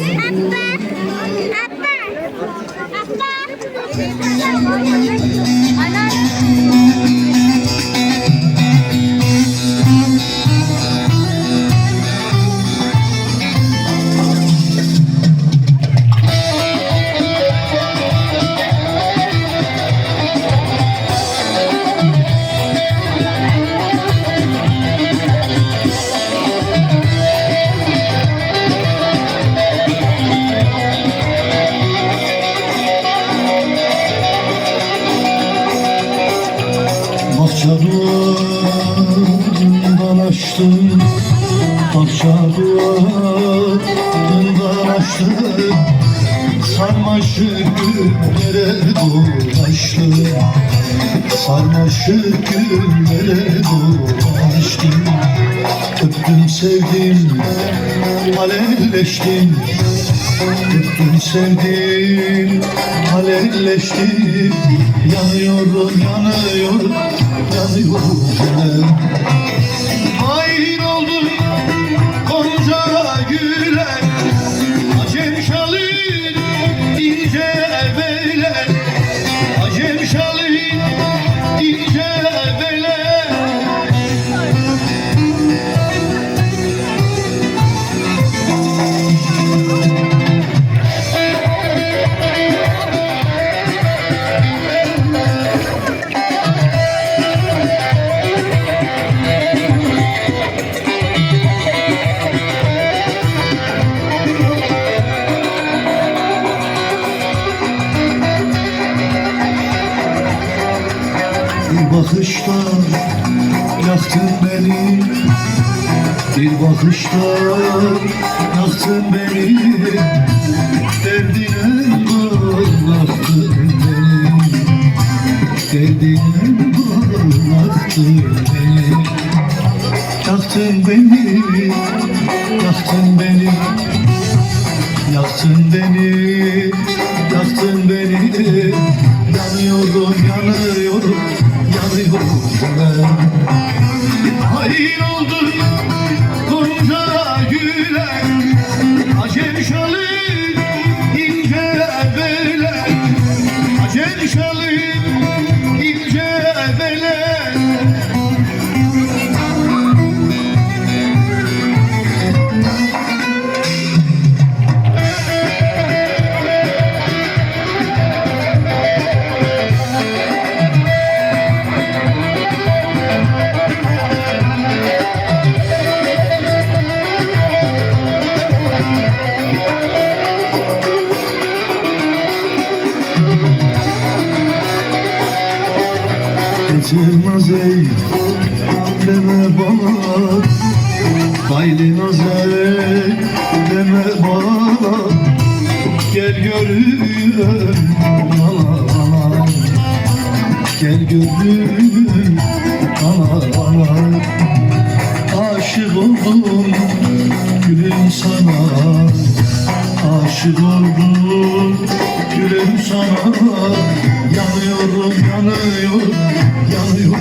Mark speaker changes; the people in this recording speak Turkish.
Speaker 1: 爸爸。Duvarından açtım. Bahçe duvarından açtım. Sarmaşık güllere dolaştım. Sarmaşık güllere dolaştım. Öptüm sevdim alevleştim Öptüm sevdim alevleştim. Yanıyorum yanıyorum yanıyorum. Hain oldum Gonca güler Bir bakışta yaktın beni. Bir bakışta yaktın beni. Derdine bağlattın beni. Derdine bağlattın beni. Yaktın beni, yaktın beni. Yaktın beni, yaktın beni. Yanıyorum, yanıyorum, Getirmez ey deme bana. Kaylınaz ey deme bana. Gel görüyorum bana. Gel görüyorum gülüm sana Yanıyorum yanıyorum yanıyorum